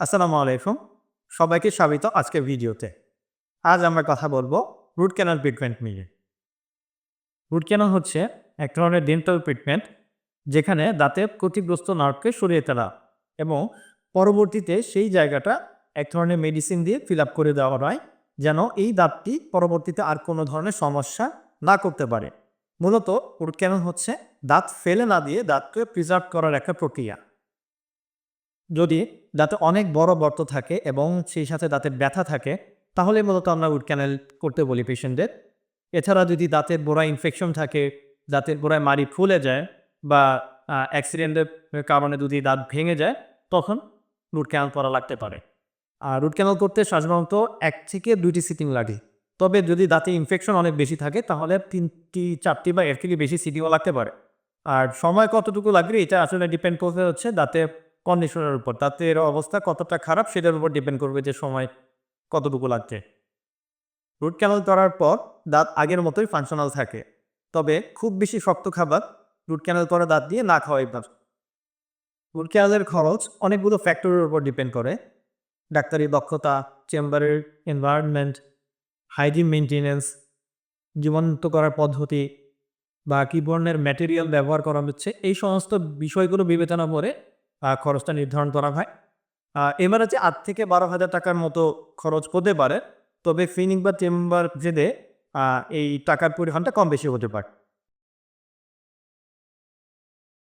আসসালামু আলাইকুম। সবাইকে স্বাগত আজকের ভিডিওতে। আজ আমরা কথা বলব রুট ক্যানাল ট্রিটমেন্ট নিয়ে। রুট ক্যানাল হচ্ছে এক ধরনের ডেন্টাল ট্রিটমেন্ট যেখানে দাঁতের ক্ষতিগ্রস্ত নার্ভকে সরিয়ে তোলা এবং পরবর্তীতে সেই জায়গাটা এক ধরনের মেডিসিন দিয়ে ফিল আপ করে দেওয়া হয় যেন এই দাঁতটি পরবর্তীতে আর কোনো ধরনের সমস্যা না করতে পারে। মূলত রুট ক্যানাল হচ্ছে দাঁত ফেলে না দিয়ে দাঁতকে প্রিজার্ভ করার একটা প্রক্রিয়া। যদি দাঁতে অনেক বড় বর্ত থাকে এবং সেই সাথে দাঁতের ব্যথা থাকে, তাহলে মূলত আমরা উড ক্যানেল করতে বলি পেশেন্টদের। এছাড়া যদি দাঁতের গোড়ায় ইনফেকশন থাকে, দাঁতের গোড়ায় মাড়ি ফুলে যায় বা অ্যাক্সিডেন্টের কারণে যদি দাঁত ভেঙে যায়, তখন রুট ক্যানেল করা লাগতে পারে। আর রুট ক্যানেল করতে সাধারণত এক থেকে দুইটি সিটিং লাগে। তবে যদি দাঁতে ইনফেকশন অনেক বেশি থাকে, তাহলে তিনটি, চারটি বা এর থেকে বেশি সিটিংও লাগতে পারে। আর সময় কতটুকু লাগবে, এটা আসলে ডিপেন্ড করতে হচ্ছে দাঁতে কন্ডিশনের উপর। তাতে এর অবস্থা কতটা খারাপ সেটার উপর ডিপেন্ড করবে যে সময় কতটুকু লাগছে। রুট ক্যানাল করার পর দাঁত আগের মতোই ফাংশনাল থাকে। তবে খুব বেশি শক্ত খাবার রুট ক্যানাল করা দাঁত দিয়ে না খাওয়াই ভালো। রুট ক্যানালের খরচ অনেকগুলো ফ্যাক্টরের উপর ডিপেন্ড করে। ডাক্তারি দক্ষতা, চেম্বারের এনভায়রনমেন্ট হাইজিন মেনটেনেন্স জীবন্ত করার পদ্ধতি বা কী ধরনের ম্যাটেরিয়াল ব্যবহার করা হচ্ছে, এই সমস্ত বিষয়গুলো বিবেচনা করে খরচটা নির্ধারণ করা হয়। হচ্ছে আট থেকে বারো হাজার টাকার মতো খরচ হতে পারে, তবে ফিনিং বা চেম্বার ভেদে এই টাকার পরিমাণটা কম বেশি হতে পারে।